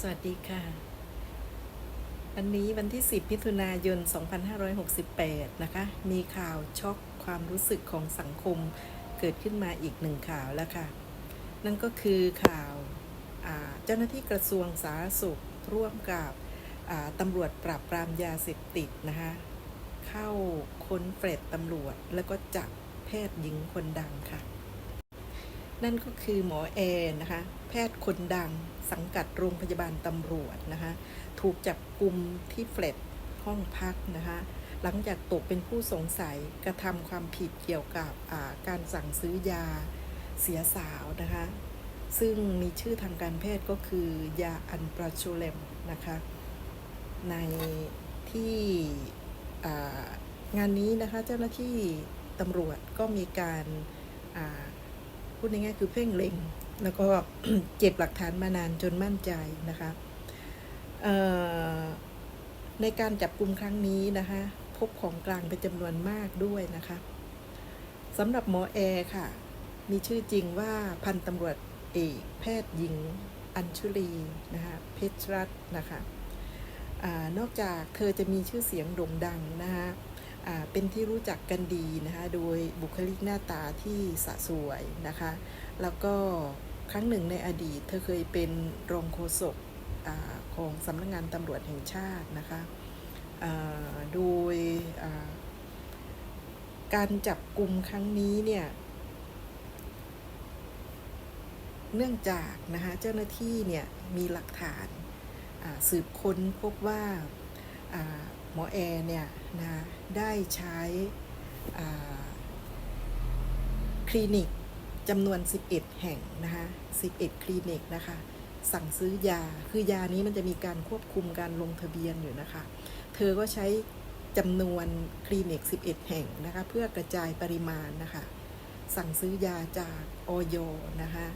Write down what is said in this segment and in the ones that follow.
สวัสดีค่ะ วันนี้วันที่ 10มิถุนายน 2568 นะคะ มีข่าวช็อกความรู้สึกของสังคมเกิดขึ้นมาอีกหนึ่งข่าวแล้วค่ะ นั่นก็คือข่าวเจ้าหน้าที่กระทรวงสาธารณสุขร่วมกับตำรวจปราบปรามยาเสพติดนะคะ เข้าค้นเฟรดตำรวจแล้วก็จับแพทย์หญิงคนดังค่ะ นั่นก็คือหมอแอร์นะคะ แพทย์คนดังสังกัดโรงพยาบาลตำรวจนะคะ ถูกจับกลุ่มที่เฟลตห้องพักนะคะ หลังจากตกเป็นผู้สงสัยกระทำความผิดเกี่ยวกับการสั่งซื้อยาเสียสาวนะคะ ซึ่งมีชื่อทางการแพทย์ก็คือยาอันปราโชเลมนะคะ ในที่งานนี้นะคะเจ้าหน้าที่ตำรวจก็มีการา พูดง่ายๆคือเพ่งเล็ง แล้วก็เก็บหลักฐานมานานจนมั่นใจนะคะในการจับกลุ่มครั้งนี้นะคะ พบของกลางเป็นจำนวนมากด้วยนะคะสำหรับหมอแอร์ค่ะ มีชื่อจริงว่าพันตำรวจเอกแพทย์หญิง อัญชุลีนะคะเพชรรัตน์นะคะอนอกจากเธอจะมีชื่อเสียงโด่งดังนะคะ เป็นที่รู้จักกันดีนะคะ โดยบุคลิกหน้าตาที่สะสวยนะคะ แล้วก็ครั้งหนึ่งในอดีต เธอเคยเป็นรองโฆษกอของสำนักงงานตำรวจแห่งชาตินะคะโดยการจับกลุ่มครั้งนี้เนี่ย เนื่องจากนะคะเจ้าหน้าที่เนี่ยมีหลักฐานสืบค้นพบว่าหมอแอร์เนี่ย นะได้ใช้คลินิกจำนวน 11 แห่งนะคะ11 คลินิกนะคะ สั่งซื้อยา คือยานี้มันจะมีการควบคุมการลงทะเบียนอยู่นะคะ เธอก็ใช้จำนวนคลินิก 11 แห่งนะคะ เพื่อกระจายปริมาณนะคะ สั่งซื้อยาจากออยนะคะ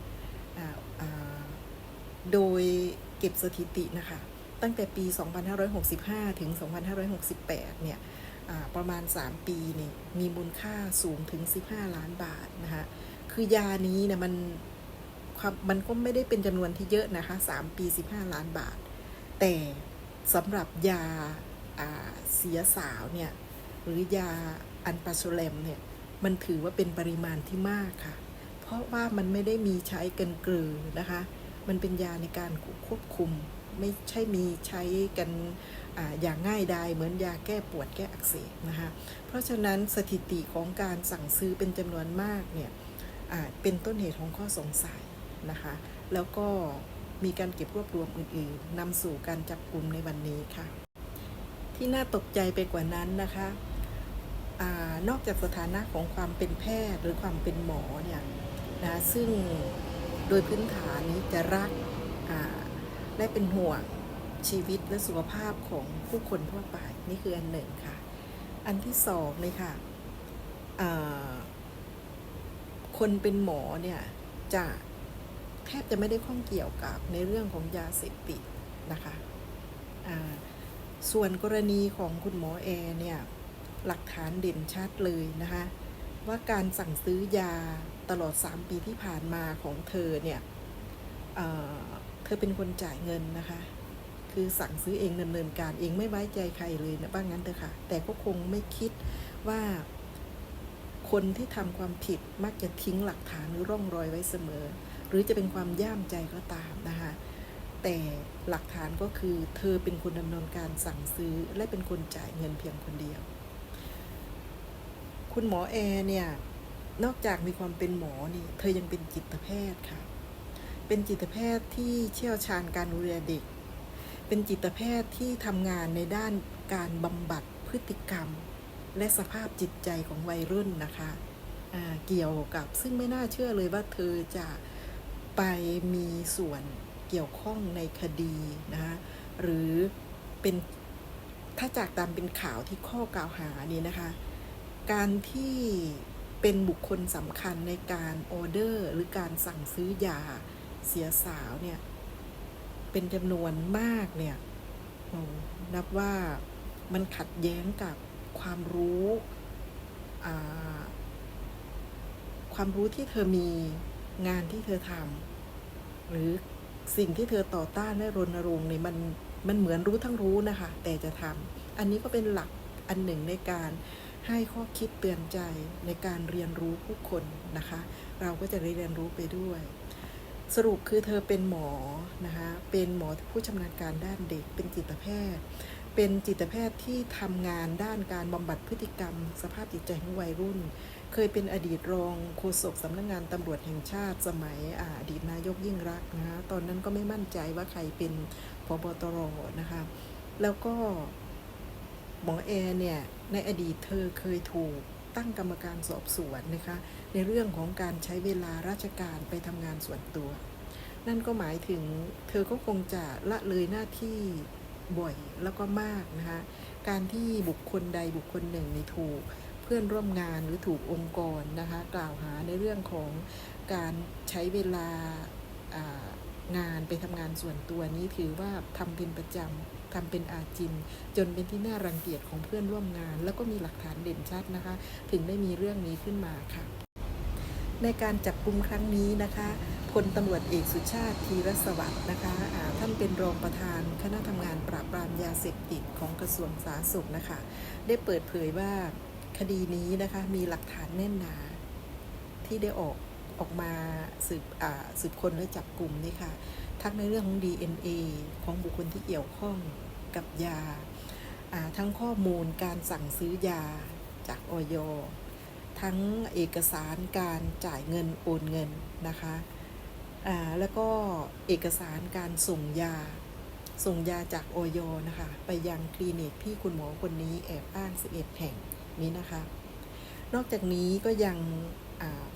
โดยเก็บสถิตินะคะ ตั้งแต่ปี 2565 ถึง 2568 เนี่ยประมาณ 3 ปีนี่มีมูลค่าสูงถึง 15 ล้านบาทนะคะคือยานี้นี่ยมันมันก็ไม่ได้เป็นจำนวนที่เยอะนะคะ 3 ปี 15 ล้านบาท แต่สำหรับยาอ่าเสียสาวเนี่ยหรือยาอันปาโซเลมเนี่ยมันถือว่าเป็นปริมาณที่มากค่ะ เพราะว่ามันไม่ได้มีใช้กันเกลือนะคะ มันเป็นยาในการควบคุม ไม่ใช่มีใช้กันออย่างง่ายดายเหมือนยาแก้ปวดแก้อักเสบนะคะเพราะฉะนั้นสถิติของการสั่งซื้อเป็นจำนวนมากเนี่ยเป็นต้นเหตุของข้อสงสัยนะคะแล้วก็มีการเก็บรวบรวมอื่นๆนำสู่การจับกลุ่มในวันนี้ค่ะ ที่น่าตกใจไปกว่านั้นนะคะอนอกจากสถานะของความเป็นแพทย์หรือความเป็นหมอเนี่ยนะซึ่งโดยพื้นฐานนี้จะรักอ และเป็นห่วงชีวิตและสุขภาพของผู้คนทั่วไปนี่คืออันหนึ่งค่ะ อันที่สองเลยค่ะคนเป็นหมอเนี่ยจะแทบจะไม่ได้ข้องเกี่ยวกับในเรื่องของยาเสพติดนะคะส่วนกรณีของคุณหมอแอร์เนี่ยหลักฐานเด่นชัดเลยนะคะว่าการสั่งซื้อยาตลอด 3 ปีที่ผ่านมาของเธอเนี่ย อเธอเป็นคนจ่ายเงินนะคะ คือสั่งซื้อเองดำเนินการเองไม่ไว้ใจใครเลยนะบ้างงั้นเถอะค่ะ แต่ก็คงไม่คิดว่าคนที่ทำความผิดมักจะทิ้งหลักฐานหรือร่องรอยไว้เสมอ หรือจะเป็นความย่ามใจก็ตามนะคะ แต่หลักฐานก็คือเธอเป็นคนดำเนินการสั่งซื้อและเป็นคนจ่ายเงินเพียงคนเดียว คุณหมอแอร์เนี่ย นอกจากมีความเป็นหมอนี่ เธอยังเป็นจิตแพทย์ค่ะ เป็นจิตแพทย์ที่เชี่ยวชาญการดูแลเด็ก เป็นจิตแพทย์ที่ทำงานในด้านการบำบัดพฤติกรรม และสภาพจิตใจของวัยรุ่นนะคะเกี่ยวกับซึ่งไม่น่าเชื่อเลยว่าเธอจะไปมีส่วนเกี่ยวข้องในคดีนะคะหรือเป็นถ้าจากตามเป็นข่าวที่ข้อกล่าวหานี่นะคะ การที่เป็นบุคคลสำคัญในการออเดอร์ หรือการสั่งซื้อยา เสียสาวเนี่ย เป็นจำนวนมากเนี่ยนับว่ามันขัดแย้งกับความรู้ความรู้ที่เธอมีงานที่เธอทำหรือสิ่งที่เธอต่อต้านและรณรงค์เนี่ยมันมันเหมือนรู้ทั้งรู้นะคะ แต่จะทำอันนี้ก็เป็นหลักอันหนึ่งในการให้ข้อคิดเตือนใจในการเรียนรู้ผู้คนนะคะ เราก็จะได้เรียนรู้ไปด้วย สรุปคือเธอเป็นหมอนะคะเป็นหมอผู้ชำนาญการด้านเด็ก เป็นจิตแพทย์ เป็นจิตแพทย์ที่ทำงานด้านการบำบัดพฤติกรรม สภาพจิตใจของวัยรุ่น เคยเป็นอดีตรองโฆษกสำนักงงานตำรวจแห่งชาติ สมัยอดีตนายกยิ่งรักนะคะตอนนั้นก็ไม่มั่นใจว่าใครเป็นพบตรนะคะแล้วก็หมอแอร์เนี่ยในอดีตเธอเคยถูก ตั้งกรรมการสอบสวนนะคะในเรื่องของการใช้เวลาราชการไปทำงานส่วนตัว นั่นก็หมายถึงเธอก็คงจะละเลยหน้าที่บ่อยแล้วก็มากนะคะการที่บุคคลใดบุคคลหนึ่งในถูกเพื่อนร่วมงานหรือถูกองค์กรนะคะกล่าวหาในเรื่องของการใช้เวลา งานไปทำงานส่วนตัวนี้ถือว่าทำเป็นประจำทำเป็นอาจิน จนเป็นที่น่ารังเกียจของเพื่อนร่วมงาน แล้วก็มีหลักฐานเด่นชัดนะคะ ถึงได้มีเรื่องนี้ขึ้นมาค่ะ ในการจับกลุ่มครั้งนี้นะคะพลตำรวจเอกสุชาติธีรสวัสดิ์นะคะอ่าท่านเป็นรองประธานคณะทำงานปราบปรามยาเสพติดของกระทรวงสาธารณสุขนะคะ ได้เปิดเผยว่าคดีนี้นะคะมีหลักฐานแน่นหนาที่ได้ออก ออกมาสืบสืบคนและจับกลุ่มนี่ค่ะ ทั้งในเรื่องของ DNA ของบุคคลที่เกี่ยวข้องกับยา ทั้งข้อมูลการสั่งซื้อยาจากออยทั้งเอกสารการจ่ายเงินโอนเงินนะคะแล้วก็เอกสารการส่งยา ส่งยาจากออยนะคะ ไปยังคลินิกที่คุณหมอคนนี้แอบอ้าง 11 แห่งนี้นะคะ นอกจากนี้ก็ยัง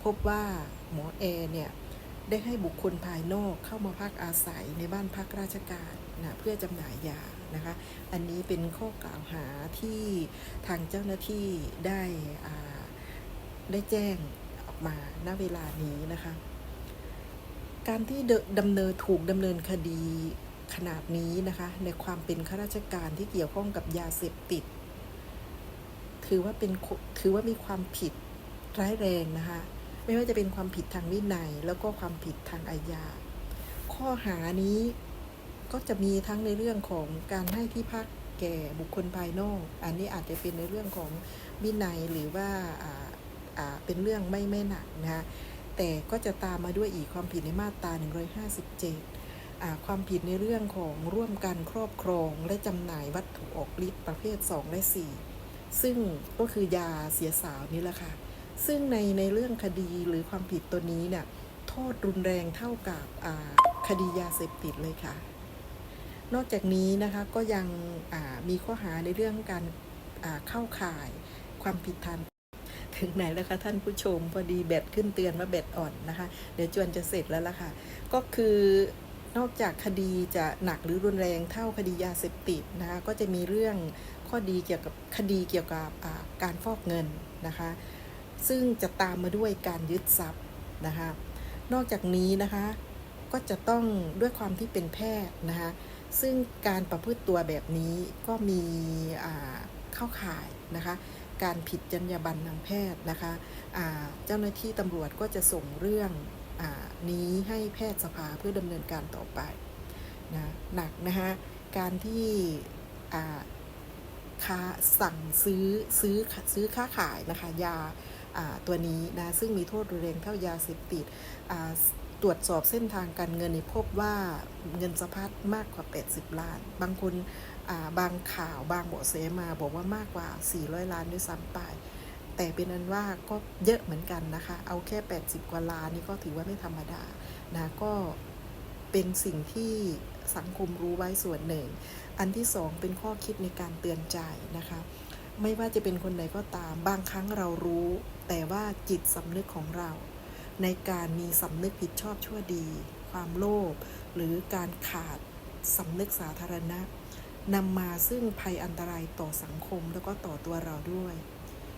พบว่า หมอแอร์เนี่ยได้ให้บุคคลภายนอกเข้ามาพักอาศัยในบ้านพักราชการนะเพื่อจำหน่ายยานะคะ อันนี้เป็นข้อกล่าวหาที่ทางเจ้าหน้าที่ได้ได้แจ้งออกมาณเวลานี้นะคะ การที่ดำเนินถูกดำเนินคดีขนาดนี้นะคะ ในความเป็นข้าราชการที่เกี่ยวข้องกับยาเสพติด ถือว่าเป็นถือว่ามีความผิดร้ายแรงนะคะ ไม่ว่าจะเป็นความผิดทางวินัย แล้วก็ความผิดทางอาญา ข้อหานี้ก็จะมีทั้งในเรื่องของการให้ที่พักแก่บุคคลภายนอก อันนี้อาจจะเป็นในเรื่องของวินัยหรือว่าเป็นเรื่องไม่ไม่หนักนะคะแต่ก็จะตามมาด้วยอีกความผิดในมาตรา 157 ความผิดในเรื่องของร่วมกันครอบครองและจำหน่ายวัตถุออกฤทธิ์ประเภท 2 และ 4 ซึ่งก็คือยาเสียสาวนี่แหละค่ะ ซึ่งในในเรื่องคดีหรือความผิดตัวนี้เนี่ยโทษรุนแรงเท่ากับคดียาเสพติดเลยค่ะ นอกจากนี้นะคะก็ยังมีข้อหาในเรื่องการเข้าข่ายความผิดทางถึงไหนแล้วคะท่านผู้ชมพอดีแบตขึ้นเตือนว่าแบตอ่อนนะคะ เดี๋ยวจวนจะเสร็จแล้วล่ะค่ะ ก็คือนอกจากคดีจะหนักหรือรุนแรงเท่าคดียาเสพติดนะคะก็จะมีเรื่องข้อดีเกี่ยวกับคดีเกี่ยวกับการฟอกเงินนะคะ ซึ่งจะตามมาด้วยการยึดทรัพย์นะคะ นอกจากนี้นะคะก็จะต้องด้วยความที่เป็นแพทย์นะคะ ซึ่งการประพฤติตัวแบบนี้ก็มีเข้าข่ายนะคะ การผิดจรรยาบรรณทางแพทย์นะคะเจ้าหน้าที่ตำรวจก็จะส่งเรื่องอนี้ให้แพทยสภาเพื่อดำเนินการต่อไปนะหนักนะคะการที่ค้าสั่งซื้อซื้อซื้อค้าขายนะคะยา ตัวนี้นะซึ่งมีโทษรุนแรงเท่ายาเสพติดตรวจสอบเส้นทางการเงินนี่พบว่าเงินสะพัดมากกว่า 80 ล้าน บางคนบางข่าวบางเบาะแสมาบอกว่ามากกว่า 400 ล้านด้วยซ้ำไป แต่เป็นนั้นว่าก็เยอะเหมือนกันนะคะ เอาแค่ 80 กว่าล้านนี่ก็ถือว่าไม่ธรรมดานะก็เป็นสิ่งที่สังคมรู้ไว้ส่วนหนึ่ง อันที่สองเป็นข้อคิดในการเตือนใจนะคะ ไม่ว่าจะเป็นคนใดก็ตาม บางครั้งเรารู้ แต่ว่าจิตสำนึกของเรา ในการมีสำนึกผิดชอบชั่วดี ความโลภหรือการขาดสำนึกสาธารณะนำมาซึ่งภัยอันตรายต่อสังคมแล้วก็ต่อตัวเราด้วย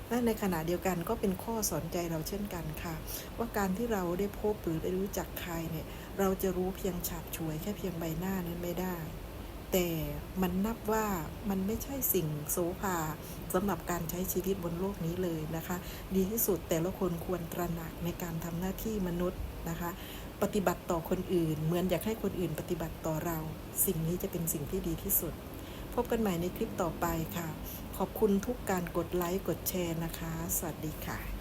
และในขณะเดียวกันก็เป็นข้อสอนใจเราเช่นกันค่ะ ว่าการที่เราได้พบหรือได้รู้จักใครเนี่ย เราจะรู้เพียงฉาบฉวยแค่เพียงใบหน้านั้นไม่ได้ แต่มันนับว่ามันไม่ใช่สิ่งโสภาสำหรับการใช้ชีวิตบนโลกนี้เลยนะคะ ดีที่สุดแต่ละคนควรตระหนักในการทำหน้าที่มนุษย์นะคะ ปฏิบัติต่อคนอื่น เหมือนอยากให้คนอื่นปฏิบัติต่อเรา สิ่งนี้จะเป็นสิ่งที่ดีที่สุด พบกันใหม่ในคลิปต่อไปค่ะ ขอบคุณทุกการกดไลค์กดแชร์นะคะ สวัสดีค่ะ